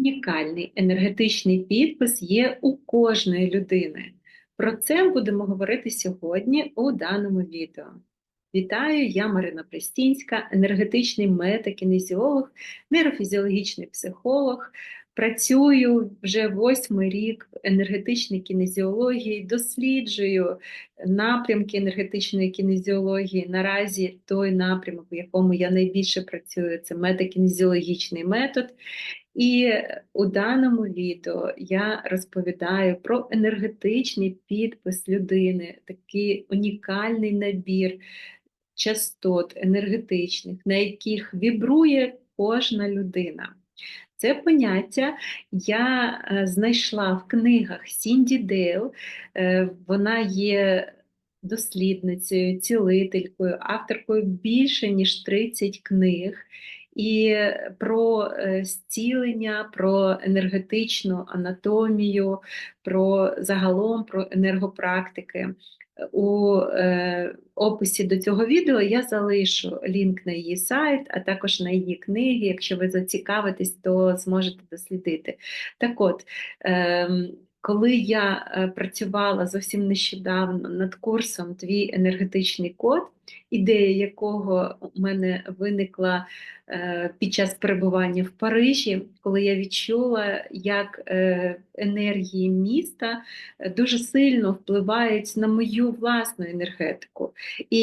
Унікальний енергетичний підпис є у кожної людини. Про це будемо говорити сьогодні у даному відео. Вітаю, я Марина Престінська, енергетичний метакінезіолог, нейрофізіологічний психолог. Працюю вже восьмий рік в енергетичній кінезіології, досліджую напрямки енергетичної кінезіології. Наразі той напрямок, в якому я найбільше працюю, це метакінезіологічний метод. І у даному відео я розповідаю про енергетичний підпис людини, такий унікальний набір частот енергетичних, на яких вібрує кожна людина. Це поняття я е, знайшла в книгах Сінді Дейл. Е, Вона є дослідницею, цілителькою, авторкою більше ніж 30 книг. І про е, зцілення, про енергетичну анатомію, про загалом про енергопрактики. У е, описі до цього відео я залишу лінк на її сайт, а також на її книги. Якщо ви зацікавитесь, то зможете дослідити. Так от, е, коли я е, працювала зовсім нещодавно над курсом Твій енергетичний код, ідея якого у мене виникла е, під час перебування в Парижі, коли я відчула, як е, енергії міста дуже сильно впливають на мою власну енергетику. І